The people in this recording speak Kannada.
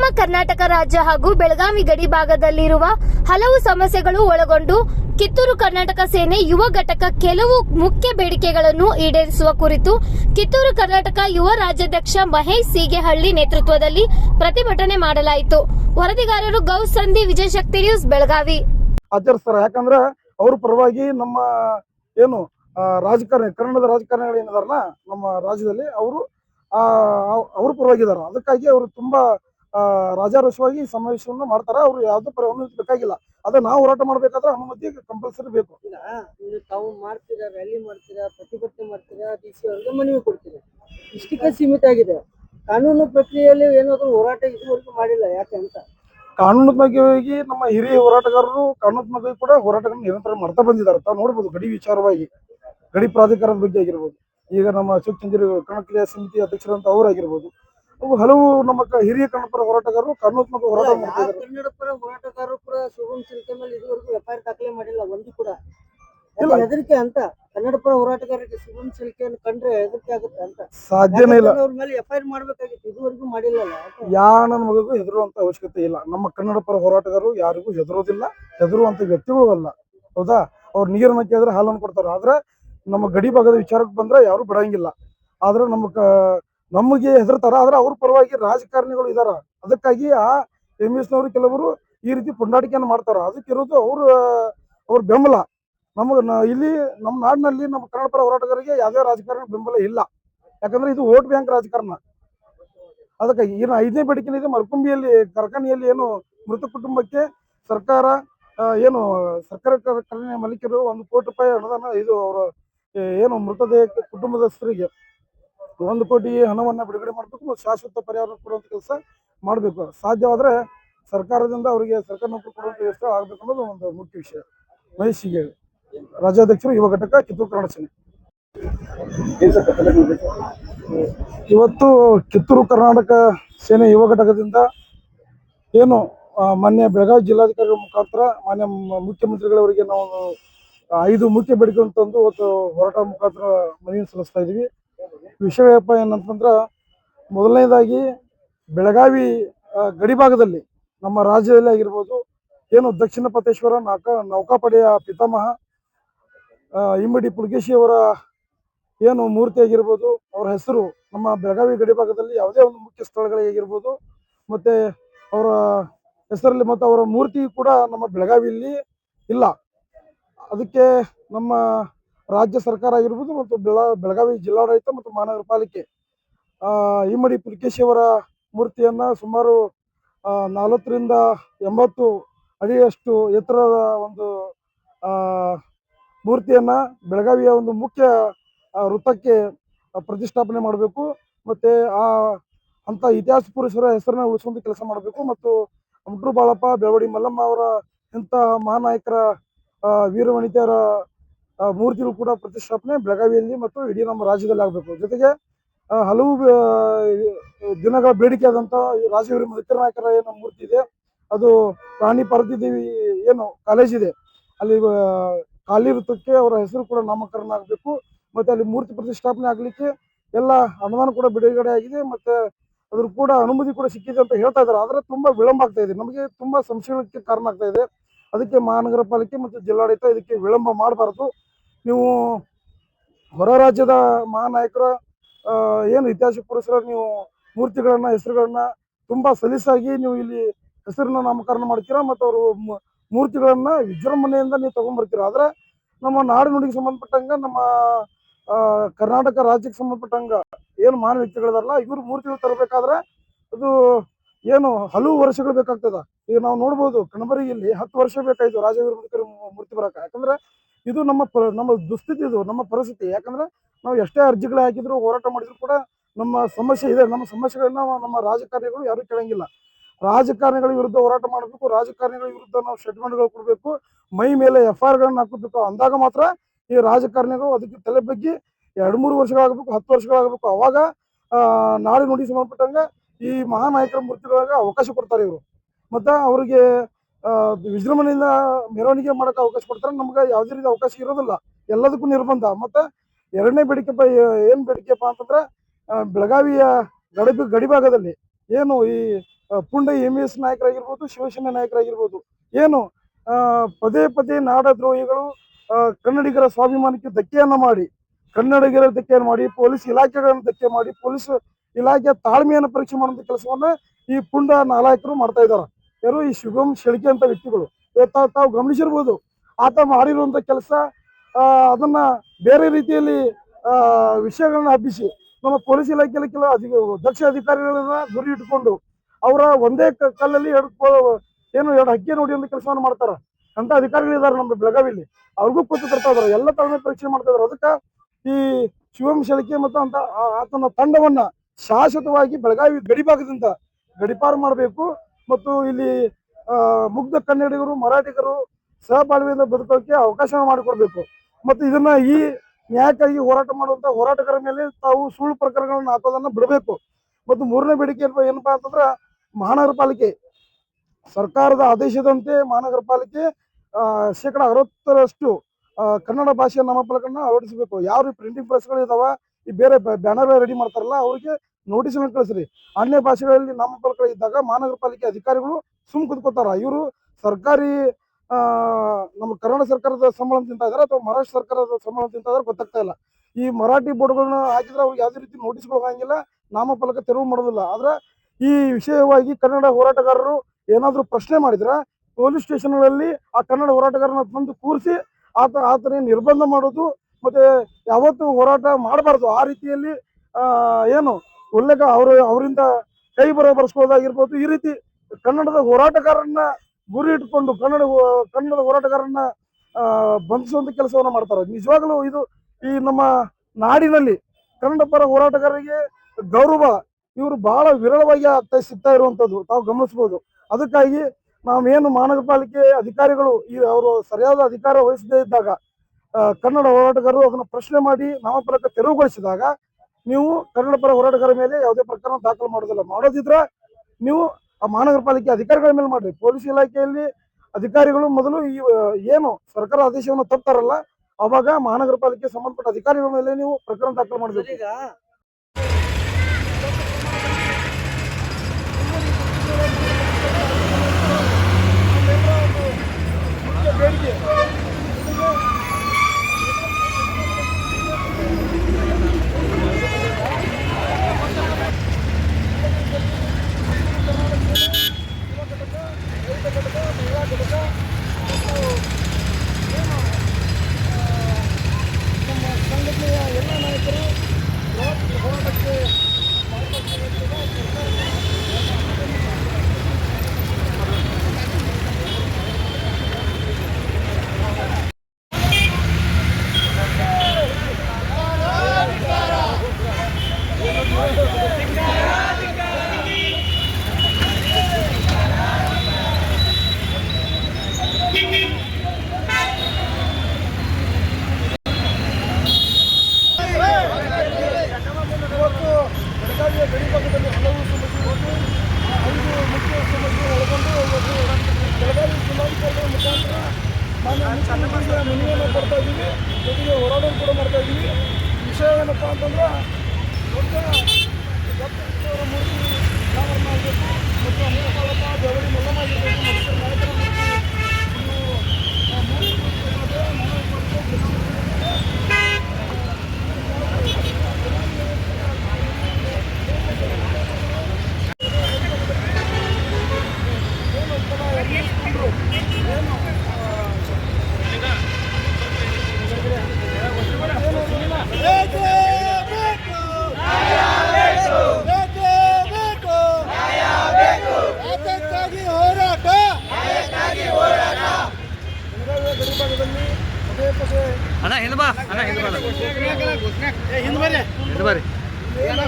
ನಮ್ಮ ಕರ್ನಾಟಕ ರಾಜ್ಯ ಹಾಗೂ ಬೆಳಗಾವಿ ಗಡಿ ಭಾಗದಲ್ಲಿರುವ ಹಲವು ಸಮಸ್ಯೆಗಳು ಒಳಗೊಂಡು ಕಿತ್ತೂರು ಕರ್ನಾಟಕ ಸೇನೆ ಯುವ ಘಟಕ ಕೆಲವು ಮುಖ್ಯ ಬೇಡಿಕೆಗಳನ್ನು ಈಡೇರಿಸುವ ಕುರಿತು ಕಿತ್ತೂರು ಕರ್ನಾಟಕ ಯುವ ರಾಜ್ಯಾಧ್ಯಕ್ಷ ಮಹೇಶ್ ಸೀಗೆಹಳ್ಳಿ ನೇತೃತ್ವದಲ್ಲಿ ಪ್ರತಿಭಟನೆ ಮಾಡಲಾಯಿತು. ವರದಿಗಾರರು ಗೌ ಸಂಧಿ ವಿಜಯಶಕ್ತಿ ನ್ಯೂಸ್, ಬೆಳಗಾವಿ. ಆಚರಿಸ್ತಾರೆ. ಯಾಕಂದ್ರೆ ಅವ್ರ ಪರವಾಗಿ ನಮ್ಮ ಏನು ರಾಜಕಾರಣಿ ಕನ್ನಡದ ರಾಜಕಾರಣಿಗಳು ಏನಿದಾರಲ್ಲ, ನಮ್ಮ ರಾಜ್ಯದಲ್ಲಿ ಅವರು ಅವ್ರ ಪರವಾಗಿದ್ದಾರೆ ಅದಕ್ಕಾಗಿ ಅವರು ತುಂಬಾ ರಾಜಾರೋಷವಾಗಿ ಸಮಾವೇಶವನ್ನು ಮಾಡ್ತಾರೆ. ಅವ್ರು ಯಾವ್ದು ಪರ ಬೇಕಾಗಿಲ್ಲ. ಅದೇ ನಾವು ಹೋರಾಟ ಮಾಡ್ಬೇಕಾದ್ರೆ ಅನುಮತಿ ಕಂಪಲ್ಸರಿ ಬೇಕು. ತಾವು ಮಾಡ್ತೀರಾ ರ್ಯಾಲಿ ಮಾಡ್ತೀರಾ ಪ್ರತಿಭಟನೆ ಮಾಡ್ತೀರಾ ಡಿ ಸಿ ಅವ್ರಿಗೆ ಮನವಿ ಕೊಡ್ತೀರಾ? ಇಷ್ಟಕ್ಕೆ ಸೀಮಿತ ಆಗಿದೆ. ಕಾನೂನು ಪ್ರಕ್ರಿಯೆಯಲ್ಲಿ ಏನಾದ್ರು ಹೋರಾಟ ಇದುವರೆಗೂ ಮಾಡಿಲ್ಲ ಯಾಕೆ ಅಂತ? ಕಾನೂನಾತ್ಮಕವಾಗಿ ನಮ್ಮ ಹಿರಿಯ ಹೋರಾಟಗಾರರು ಕಾನೂನಾತ್ಮಕವಾಗಿ ಕೂಡ ಹೋರಾಟಗಳನ್ನು ನಿರಂತರ ಮಾಡ್ತಾ ಬಂದಿದ್ದಾರೆ. ತಾವು ನೋಡ್ಬೋದು ಗಡಿ ವಿಚಾರವಾಗಿ. ಗಡಿ ಪ್ರಾಧಿಕಾರದ ಬಗ್ಗೆ ಆಗಿರ್ಬೋದು. ಈಗ ನಮ್ಮ ಶಿವಚಂದ್ರ ಕನ್ನಡ ಕ್ರಿಯಾ ಸಮಿತಿ ಅಧ್ಯಕ್ಷರಂತ ಅವರಾಗಿರ್ಬೋದು ಅವು ಹಲವು ನಮ್ಮ ಹಿರಿಯ ಕನ್ನಡಪರ ಹೋರಾಟಗಾರರು ಕಾನೂನಾತ್ಮಕ ಹೋರಾಟ ಕನ್ನಡಪರ ಹೋರಾಟಗಾರರು ಕೂಡ ಶುಭಂ ಸಿಲ್ಕೆ ಮೇಲೆ ಇದುವರೆಗೂ ಎಫ್ ದಾಖಲೆ ಮಾಡಿಲ್ಲ ಒಂದು ಕೂಡ. ಹೆದರಿಕೆ ಅಂತ. ಕನ್ನಡ ಪರ ಹೋರಾಟಗಾರರಿಗೆ ಶುಭಂ ಸಿಲ್ಕೆಯನ್ನು ಕಂಡ್ರೆ ಹೆದರಿಕೆ ಆಗುತ್ತೆ ಅಂತ. ಸಾಧ್ಯನೇ ಇಲ್ಲ. ಅವ್ರ ಮೇಲೆ ಎಫ್ ಐ ಮಾಡ್ಬೇಕಾಗಿತ್ತು ಇದುವರೆಗೂ ಮಾಡಿಲ್ಲ? ಯಾ ನನ್ನ ಮಗಗೂ ಹೆದರುವಂತ ಅವಶ್ಯಕತೆ ಇಲ್ಲ. ನಮ್ಮ ಕನ್ನಡ ಪರ ಹೋರಾಟಗಾರರು ಯಾರಿಗೂ ಹೆದರೋದಿಲ್ಲ. ಹೆದರುವಂತ ವ್ಯಕ್ತಿಗಳು ಅಲ್ಲ. ಹೌದಾ? ಅವ್ರು ನೀರನ್ನ ಕೇಳಿದ್ರೆ ಹಾಲನ್ನು ಕೊಡ್ತಾರೆ. ಆದ್ರೆ ನಮ್ಮ ಗಡಿ ಭಾಗದ ವಿಚಾರಕ್ಕೆ ಬಂದ್ರೆ ಯಾರು ಬಿಡಂಗಿಲ್ಲ. ಆದ್ರೆ ನಮ್ಮ ನಮಗೆ ಹೆದರ್ತಾರ, ಆದ್ರೆ ಅವ್ರ ಪರವಾಗಿ ರಾಜಕಾರಣಿಗಳು ಇದಾರ. ಅದಕ್ಕಾಗಿ ಆ ಎಂ ಎಸ್ ನವರು ಕೆಲವರು ಈ ರೀತಿ ಪುಂಡಾಟಿಕೆಯನ್ನು ಮಾಡ್ತಾರ. ಅದಕ್ಕಿರೋದು ಅವ್ರ ಅವ್ರ ಬೆಂಬಲ. ನಮಗೆ ಇಲ್ಲಿ ನಮ್ಮ ನಾಡಿನಲ್ಲಿ ನಮ್ಮ ಕನ್ನಡ ಪರ ಹೋರಾಟಗಾರರಿಗೆ ಯಾವುದೇ ರಾಜಕಾರಣ ಬೆಂಬಲ ಇಲ್ಲ. ಯಾಕಂದ್ರೆ ಇದು ವೋಟ್ ಬ್ಯಾಂಕ್ ರಾಜಕಾರಣ. ಅದಕ್ಕಾಗಿ ಏನು ಐದನೇ ಬೇಡಿಕೆ ಇದೆ. ಮರಕುಂಬಿಯಲ್ಲಿ ಕಾರ್ಖಾನೆಯಲ್ಲಿ ಏನು ಮೃತ ಕುಟುಂಬಕ್ಕೆ ಸರ್ಕಾರ ಏನು ಸರ್ಕಾರ ಕಾರ್ಖಾನೆ ಮಾಲೀಕರು ಒಂದು ಕೋಟಿ ರೂಪಾಯಿ ಅನುದಾನ ಇದು ಅವರ ಏನು ಮೃತದೇಹಕ್ಕೆ ಕುಟುಂಬದಸ್ಥರಿಗೆ ಒಂದು ಕೋಟಿ ಹಣವನ್ನ ಬಿಡುಗಡೆ ಮಾಡಬೇಕು ಮತ್ತು ಶಾಶ್ವತ ಪರಿಹಾರ ಕೊಡುವಂತ ಕೆಲಸ ಮಾಡಬೇಕು. ಸಾಧ್ಯವಾದ್ರೆ ಸರ್ಕಾರದಿಂದ ಅವರಿಗೆ ಸರ್ಕಾರ ನೌಕರಿ ಕೊಡುವಂತ ವ್ಯವಸ್ಥೆ ಆಗಬೇಕು ಅನ್ನೋದು ಒಂದು ಮುಖ್ಯ ವಿಷಯ. ಹೀಗೇಳಿ ರಾಜ್ಯಾಧ್ಯಕ್ಷರು ಯುವ ಘಟಕ ಕಿತ್ತೂರು ಕನ್ನಡ ಸೇನೆ. ಇವತ್ತು ಕಿತ್ತೂರು ಕರ್ನಾಟಕ ಸೇನೆ ಯುವ ಘಟಕದಿಂದ ಏನು ಮಾನ್ಯ ಬೆಳಗಾವಿ ಜಿಲ್ಲಾಧಿಕಾರಿಗಳ ಮುಖಾಂತರ, ಮಾನ್ಯ ಮುಖ್ಯಮಂತ್ರಿಗಳವರಿಗೆ ನಾವು ಐದು ಮುಖ್ಯ ಬೇಡಿಕೆ ತಂದು ಇವತ್ತು ಹೋರಾಟ ಮುಖಾಂತರ ಮನವಿ ಸಲ್ಲಿಸ್ತಾ ಇದೀವಿ. ವಿಷಯಪ್ಪ ಏನಂತಂದ್ರ, ಮೊದಲನೇದಾಗಿ ಬೆಳಗಾವಿ ಗಡಿಭಾಗದಲ್ಲಿ ಗಡಿ ಭಾಗದಲ್ಲಿ ನಮ್ಮ ರಾಜ್ಯದಲ್ಲಿ ಆಗಿರ್ಬೋದು, ಏನು ದಕ್ಷಿಣ ಪತೇಶ್ವರ ನಾಕ, ನೌಕಾಪಡೆಯ ಪಿತಾಮಹ ಇಮ್ಮಡಿ ಪುಲಕೇಶಿ ಅವರ ಏನು ಮೂರ್ತಿ ಆಗಿರ್ಬೋದು, ಅವರ ಹೆಸರು ನಮ್ಮ ಬೆಳಗಾವಿ ಗಡಿಭಾಗದಲ್ಲಿ ಯಾವುದೇ ಒಂದು ಮುಖ್ಯ ಸ್ಥಳಗಳಿಗಿರ್ಬೋದು ಮತ್ತೆ ಅವರ ಹೆಸರಲ್ಲಿ ಮತ್ತು ಅವರ ಮೂರ್ತಿ ಕೂಡ ನಮ್ಮ ಬೆಳಗಾವಿಯಲ್ಲಿ ಇಲ್ಲ. ಅದಕ್ಕೆ ನಮ್ಮ ರಾಜ್ಯ ಸರ್ಕಾರ ಆಗಿರ್ಬೋದು ಮತ್ತು ಬೆಳ ಬೆಳಗಾವಿ ಜಿಲ್ಲಾಡಳಿತ ಮತ್ತು ಮಹಾನಗರ ಪಾಲಿಕೆ ಆ, ಇಮ್ಮಡಿ ಪುಲಕೇಶಿ ಅವರ ಮೂರ್ತಿಯನ್ನ ಸುಮಾರು ನಲವತ್ತರಿಂದ ಎಂಬತ್ತು ಅಡಿಯಷ್ಟು ಎತ್ತರದ ಒಂದು ಮೂರ್ತಿಯನ್ನ ಬೆಳಗಾವಿಯ ಒಂದು ಮುಖ್ಯ ವೃತ್ತಕ್ಕೆ ಪ್ರತಿಷ್ಠಾಪನೆ ಮಾಡಬೇಕು ಮತ್ತೆ ಆ ಅಂತ ಇತಿಹಾಸ ಪುರುಷರ ಹೆಸರನ್ನ ಉಳಿಸುವಂತ ಕೆಲಸ ಮಾಡಬೇಕು ಮತ್ತು ಅಂಟ್ರು ಬಾಳಪ್ಪ ಬೆಳವಡಿ ಮಲ್ಲಮ್ಮ ಅವರ ಇಂತಹ ಮಹಾನಾಯಕರ ವೀರವನಿತೆಯರ ದಿನ ಕೂಡ ಪ್ರತಿಷ್ಠಾಪನೆ ಬೆಳಗಾವಿಯಲ್ಲಿ ಮತ್ತು ಇಡೀ ನಮ್ಮ ರಾಜ್ಯದಲ್ಲಿ ಆಗಬೇಕು. ಜೊತೆಗೆ ಹಲವು ದಿನಗಳ ಬೇಡಿಕೆ ರಾಜಗಿರಿ ರಾಜವೀರ ನಾಯಕರ ಏನು ಮೂರ್ತಿ ಇದೆ. ಅದು ರಾಣಿ ಪಾರ್ವತಿ ದೇವಿ ಏನು ಕಾಲೇಜ್ ಇದೆ. ಅಲ್ಲಿ ಖಾಲಿ ವೃತ್ತಕ್ಕೆ ಅವರ ಹೆಸರು ಕೂಡ ನಾಮಕರಣ ಆಗಬೇಕು ಮತ್ತೆ ಅಲ್ಲಿ ಮೂರ್ತಿ ಪ್ರತಿಷ್ಠಾಪನೆ ಆಗಲಿಕ್ಕೆ ಎಲ್ಲ ಅನುದಾನ ಕೂಡ ಬಿಡುಗಡೆ ಆಗಿದೆ. ಮತ್ತೆ ಅದ್ರ ಕೂಡ ಅನುಮತಿ ಕೂಡ ಸಿಕ್ಕಿದೆ ಅಂತ ಹೇಳ್ತಾ ಇದ್ದಾರೆ. ಆದ್ರೆ ತುಂಬಾ ವಿಳಂಬ ಆಗ್ತಾ ಇದೆ. ನಮಗೆ ತುಂಬಾ ಸಂಶಯಕ್ಕೆ ಕಾರಣ ಆಗ್ತಾ ಇದೆ. ಅದಕ್ಕೆ ಮಹಾನಗರ ಪಾಲಿಕೆ ಮತ್ತು ಜಿಲ್ಲಾಡಳಿತ ಇದಕ್ಕೆ ವಿಳಂಬ ಮಾಡಬಾರ್ದು. ನೀವು ಹೊರ ರಾಜ್ಯದ ಮಹಾನಾಯಕರ ಏನು ಇತಿಹಾಸ ಪುರುಷರ ನೀವು ಮೂರ್ತಿಗಳನ್ನ, ಹೆಸರುಗಳನ್ನ ತುಂಬಾ ಸಲೀಸಾಗಿ ನೀವು ಇಲ್ಲಿ ಹೆಸರನ್ನ ನಾಮಕರಣ ಮಾಡ್ತೀರಾ ಮತ್ತು ಅವರು ಮೂರ್ತಿಗಳನ್ನ ವಿಜೃಂಭಣೆಯಿಂದ ನೀವು ತಗೊಂಡ್ಬರ್ತೀರಾ? ಆದ್ರೆ ನಮ್ಮ ನಾಡು ನುಡಿಗೆ ಸಂಬಂಧಪಟ್ಟಂಗ, ನಮ್ಮ ಕರ್ನಾಟಕ ರಾಜ್ಯಕ್ಕೆ ಸಂಬಂಧಪಟ್ಟಂಗ ಏನು ಮಹಾನ್ ವ್ಯಕ್ತಿಗಳಿದಾರಲ್ಲ, ಇವ್ರ ಮೂರ್ತಿಗಳು ತರಬೇಕಾದ್ರೆ ಅದು ಏನು ಹಲವು ವರ್ಷಗಳು ಬೇಕಾಗ್ತದ. ಈಗ ನಾವು ನೋಡ್ಬೋದು ಕಣಬರಿಯಲ್ಲಿ ಹತ್ತು ವರ್ಷ ಬೇಕಾಯ್ತು ರಾಜವೀರ ಮೂರ್ತಿ ಬರಕ. ಯಾಕಂದ್ರೆ ಇದು ನಮ್ಮ ಪ- ನಮ್ಮ ದುಸ್ಥಿತಿ ಇದು, ನಮ್ಮ ಪರಿಸ್ಥಿತಿ. ಯಾಕಂದ್ರೆ ನಾವು ಎಷ್ಟೇ ಅರ್ಜಿಗಳು ಹಾಕಿದ್ರು, ಹೋರಾಟ ಮಾಡಿದ್ರು ಕೂಡ ನಮ್ಮ ಸಮಸ್ಯೆ ಇದೆ. ನಮ್ಮ ಸಮಸ್ಯೆಗಳನ್ನ ನಮ್ಮ ರಾಜಕಾರಣಿಗಳು ಯಾರು ಕೇಳಂಗಿಲ್ಲ. ರಾಜಕಾರಣಿಗಳ ವಿರುದ್ಧ ಹೋರಾಟ ಮಾಡಬೇಕು. ರಾಜಕಾರಣಿಗಳ ವಿರುದ್ಧ ನಾವು ಸ್ಟೇಟ್ಮೆಂಟ್ಗಳು ಕೊಡಬೇಕು. ಮೈ ಮೇಲೆ ಎಫ್ ಐ ಗಳನ್ನ ಹಾಕಬೇಕು ಅಂದಾಗ ಮಾತ್ರ ಈ ರಾಜಕಾರಣಿಗಳು ಅದಕ್ಕೆ ತಲೆ ಬಗ್ಗೆ ಎರಡು ಮೂರು ವರ್ಷಗಳಾಗಬೇಕು ಹತ್ತು ವರ್ಷಗಳಾಗಬೇಕು ಅವಾಗ ನಾಡು ನುಡಿ ಸಂಬಂಧಪಟ್ಟಂಗೆ ಈ ಮಹಾನಾಯಕರ ಮೂರ್ತಿಗಳಾಗ ಅವಕಾಶ ಕೊಡ್ತಾರೆ ಇವರು. ಮತ್ತೆ ಅವರಿಗೆ ವಿಜೃಂಭಣೆಯಿಂದ ಮೆರವಣಿಗೆ ಮಾಡೋಕೆ ಅವಕಾಶ ಕೊಡ್ತಾರೆ. ನಮ್ಗೆ ಯಾವುದೇ ರೀತಿ ಅವಕಾಶ ಇರೋದಿಲ್ಲ. ಎಲ್ಲದಕ್ಕೂ ನಿರ್ಬಂಧ. ಮತ್ತೆ ಎರಡನೇ ಬೇಡಿಕೆಪ್ಪ ಏನ್ ಬೇಡಿಕೆಪ್ಪ ಅಂತಂದ್ರೆ ಬೆಳಗಾವಿಯ ಗಡಿ ಗಡಿಭಾಗದಲ್ಲಿ ಏನು ಈ ಪುಂಡ ಎಂ ಎಸ್ ನಾಯಕರಾಗಿರ್ಬೋದು, ಶಿವಸೇನೆ ನಾಯಕರಾಗಿರ್ಬೋದು, ಏನು ಪದೇ ಪದೇ ನಾಡದ್ರೋಹಿಗಳು ದ್ರೋಹಿಗಳು ಕನ್ನಡಿಗರ ಸ್ವಾಭಿಮಾನಕ್ಕೆ ಧಕ್ಕೆಯನ್ನು ಮಾಡಿ, ಕನ್ನಡಿಗರ ಧಕ್ಕೆಯನ್ನು ಮಾಡಿ, ಪೊಲೀಸ್ ಇಲಾಖೆಗಳನ್ನು ಧಕ್ಕೆ ಮಾಡಿ, ಪೊಲೀಸ್ ಇಲಾಖೆಯ ತಾಳ್ಮೆಯನ್ನು ಪರೀಕ್ಷೆ ಮಾಡುವಂತ ಕೆಲಸವನ್ನ ಈ ಪುಂಡ ನಾಲಾಯಕರು ಮಾಡ್ತಾ ಇದ್ದಾರೆ. ಯಾರು ಈ ಶಿವಮ್ ಶೆಳ್ಕೆ ಅಂತ ವ್ಯಕ್ತಿಗಳು. ಇವತ್ತು ತಾವು- ಗಮನಿಸಿರ್ಬೋದು. ಆತ ಮಾಡಿರುವಂತ ಕೆಲಸ ಅದನ್ನ ಬೇರೆ ರೀತಿಯಲ್ಲಿ ವಿಷಯಗಳನ್ನ ಹಬ್ಬಿಸಿ ನಮ್ಮ ಪೊಲೀಸ್ ಇಲಾಖೆಯಲ್ಲಿ ಕೆಲವು ಅಧಿಕ ದಕ್ಷ ಅಧಿಕಾರಿಗಳನ್ನ ಗುರಿ ಇಟ್ಕೊಂಡು ಅವರ ಒಂದೇ ಕಲ್ಲಲ್ಲಿ ಎರಡು ಏನು ಎರಡು ಹಕ್ಕಿ ನೋಡಿ ಅಂತ ಕೆಲಸವನ್ನು ಮಾಡ್ತಾರ. ಅಂತ ಅಧಿಕಾರಿಗಳಿದ್ದಾರೆ ನಮ್ಮ ಬೆಳಗಾವಿಲಿ ಅವ್ರಿಗೂ ಕೂತು ತರ್ತಾ ಇದಾರೆ. ಎಲ್ಲ ತಾಳ್ಮೆ ಪರೀಕ್ಷೆ ಮಾಡ್ತಾ ಇದಾರೆ. ಅದಕ್ಕೆ ಈ ಶಿವಂ ಶೆಳಕೆ ಮತ್ತು ಅಂತ ಆತನ ತಂಡವನ್ನ ಶಾಶ್ವತವಾಗಿ ಬೆಳಗಾವಿ ಗಡಿಭಾಗದಿಂದ ಗಡಿಪಾರು ಮಾಡಬೇಕು. ಮತ್ತು ಇಲ್ಲಿ ಮುಗ್ಧ ಕನ್ನಡಿಗರು, ಮರಾಠಿಗರು ಸಹಬಾಳ್ವೆಯಿಂದ ಬದುಕೋಕೆ ಅವಕಾಶ ಮಾಡಿಕೊಡ್ಬೇಕು. ಮತ್ತು ಇದನ್ನ ಈ ನ್ಯಾಯಕ್ಕಾಗಿ ಹೋರಾಟ ಮಾಡುವಂತ ಹೋರಾಟಗಾರ ಮೇಲೆ ತಾವು ಸುಳ್ಳು ಪ್ರಕರಣಗಳನ್ನ ಹಾಕೋದನ್ನ ಬಿಡಬೇಕು. ಮತ್ತು ಮೂರನೇ ಬೇಡಿಕೆ ಏನಪ್ಪ ಅಂತಂದ್ರ ಮಹಾನಗರ ಪಾಲಿಕೆ. ಸರ್ಕಾರದ ಆದೇಶದಂತೆ ಮಹಾನಗರ ಪಾಲಿಕೆ ಶೇಕಡ ಅರವತ್ತರಷ್ಟು ಕನ್ನಡ ಭಾಷೆಯ ನಾಮಫಲಕನ್ನ ಅಳವಡಿಸಬೇಕು. ಯಾವ ಪ್ರಿಂಟಿಂಗ್ ಪ್ರೆಸ್ಗಳು ಇದಾವ, ಈ ಬೇರೆ ಬ್ಯಾನರ್ ರೆಡಿ ಮಾಡ್ತಾರಲ್ಲ, ಅವ್ರಿಗೆ ನೋಟಿಸ್ ಕಳಿಸ್ರಿ. ಅನ್ಯ ಭಾಷೆಗಳಲ್ಲಿ ನಾಮಫಲಕ ಇದ್ದಾಗ ಮಹಾನಗರ ಪಾಲಿಕೆ ಅಧಿಕಾರಿಗಳು ಸುಮ್ ಕುತ್ಕೋತಾರ. ಇವರು ಸರ್ಕಾರಿ ನಮ್ಮ ಕರ್ನಾಟಕ ಸರ್ಕಾರದ ಸಂಬಳ ತಿಂತ ಇದಾರೆ ಅಥವಾ ಮಹಾರಾಷ್ಟ್ರ ಸರ್ಕಾರದ ಸಂಬಳ ತಿಂತ ಇದಾರೆ ಗೊತ್ತಾಗ್ತಾ ಇಲ್ಲ. ಈ ಮರಾಠಿ ಬೋರ್ಡ್ಗಳನ್ನ ಹಾಕಿದ್ರೆ ಅವ್ರಿಗೆ ಯಾವುದೇ ರೀತಿ ನೋಟಿಸ್ಗಳು ಹಂಗಿಲ್ಲ ನಾಮಫಲಕ ತೆರವು ಮಾಡೋದಿಲ್ಲ. ಆದ್ರೆ ಈ ವಿಷಯವಾಗಿ ಕನ್ನಡ ಹೋರಾಟಗಾರರು ಏನಾದರೂ ಪ್ರಶ್ನೆ ಮಾಡಿದ್ರೆ ಪೊಲೀಸ್ ಸ್ಟೇಷನ್ಗಳಲ್ಲಿ ಆ ಕನ್ನಡ ಹೋರಾಟಗಾರನ ತಂದು ಕೂರಿಸಿ ಆತ, ಆತನ ನಿರ್ಬಂಧ ಮಾಡೋದು ಮತ್ತೆ ಯಾವತ್ತು ಹೋರಾಟ ಮಾಡಬಾರ್ದು. ಆ ರೀತಿಯಲ್ಲಿ ಏನು ಉಲ್ಲೇಖ ಅವರು ಅವರಿಂದ ಕೈ ಬರ ಬರ್ಸ್ಕೊಳ್ಳೋದಾಗಿರ್ಬೋದು ಈ ರೀತಿ ಕನ್ನಡದ ಹೋರಾಟಗಾರರನ್ನ ಗುರಿ ಇಟ್ಕೊಂಡು ಕನ್ನಡ ಕನ್ನಡದ ಹೋರಾಟಗಾರರನ್ನ ಬಂಧಿಸುವಂತ ಕೆಲಸವನ್ನ ಮಾಡ್ತಾರೆ. ನಿಜವಾಗ್ಲೂ ಇದು ಈ ನಮ್ಮ ನಾಡಿನಲ್ಲಿ ಕನ್ನಡ ಪರ ಹೋರಾಟಗಾರರಿಗೆ ಗೌರವ, ಇವರು ಬಹಳ ವಿರಳವಾಗಿ ಆಗ್ತಾ ಸಿಗ್ತಾ ಇರುವಂತದ್ದು. ತಾವು ಗಮನಿಸಬಹುದು ಅದಕ್ಕಾಗಿ ನಾವೇನು ಮಹಾನಗರ ಪಾಲಿಕೆ ಅಧಿಕಾರಿಗಳು, ಈ ಅವರು ಸರಿಯಾದ ಅಧಿಕಾರ ವಹಿಸದೇ ಇದ್ದಾಗ ಕನ್ನಡ ಹೋರಾಟಗಾರರು ಅದನ್ನ ಪ್ರಶ್ನೆ ಮಾಡಿ ನಾಮಫಲಕ ತೆರವುಗೊಳಿಸಿದಾಗ ನೀವು ಕನ್ನಡ ಪರ ಹೋರಾಟಗಾರ ಮೇಲೆ ಯಾವುದೇ ಪ್ರಕರಣ ದಾಖಲು ಮಾಡೋದಿಲ್ಲ. ಮಾಡೋದಿದ್ರೆ ನೀವು ಆ ಮಹಾನಗರ ಪಾಲಿಕೆ ಅಧಿಕಾರಿಗಳ ಮೇಲೆ ಮಾಡ್ರಿ. ಪೊಲೀಸ್ ಇಲಾಖೆಯಲ್ಲಿ ಅಧಿಕಾರಿಗಳು ಮೊದಲು ಈ ಏನು ಸರ್ಕಾರ ಆದೇಶವನ್ನು ತಪ್ಪಾರಲ್ಲ ಅವಾಗ ಮಹಾನಗರ ಪಾಲಿಕೆ ಸಂಬಂಧಪಟ್ಟ ಅಧಿಕಾರಿಗಳ ಮೇಲೆ ನೀವು ಪ್ರಕರಣ ದಾಖಲು ಮಾಡಬೇಕು ಈಗ ನಮ್ಮ ಸಂಘಟನೆಯ ಎಲ್ಲ ನಾಯಕರು ಹೋರಾಟಕ್ಕೆ ಇವತ್ತು ಬೆಳಗಾವಿಯ ಗಡಿಭಾಗದಲ್ಲಿ ಹಲವು ಸಮಸ್ಯೆಗಳು ಐದು ಮುಖ್ಯ ಸಮಸ್ಯೆ ಒಳಗೊಂಡು ಇವತ್ತು ಬೆಳಗಾವಿ ಜಿಲ್ಲಾಧಿಕಾರಿಗಳ ಮುಖಾಂತರ ಮಾನ್ಯ ಮುಖ್ಯಮಂತ್ರಿಗೆ ಮನವಿಯನ್ನು ಕೊಡ್ತಾ ಇದ್ದೀವಿ ಜೊತೆಗೆ ಹೋರಾಟ ಕೂಡ ಮಾಡ್ತಾ ಇದ್ದೀವಿ ವಿಷಯ ಏನಪ್ಪ ಅಂತಂದ್ರೆ ದೊಡ್ಡ ದತ್ತವರ ಮೂರ್ತಿ ಅನಾವರಣ ಆಗಬೇಕು ಮತ್ತು ಅಮೃತಪಾಲಪ್ಪ ಜವಳಿ ಮಲ್ಲಮ್ಮ ಆಗಿರಬೇಕು ಮತ್ತು ನಾಯಕರ ಮೂರ್ತಿ ಇನ್ನು ಆ ಮೂರ್ತಿ ಏನಿದೆ, ಮನವಿ ಮಾಡಿದ್ರೆ ಏನು ಉತ್ತಮ ಯತ್ನಿಸ್ಕೊಂಡ್ರು ಏನು ಹೋರಾಟ ಬೆಳಗಾವಿಯ ಗಡಿಭಾಗದಲ್ಲಿ ಪದೇ ಪದೇ ಅಣ್ಣ ಹಿಂದ್ ಬಾ ಅಣ್ಣ ಹಿಂದ್ ಬಾ ಹಿಂದ್ ಬರ್ರಿ ಏನು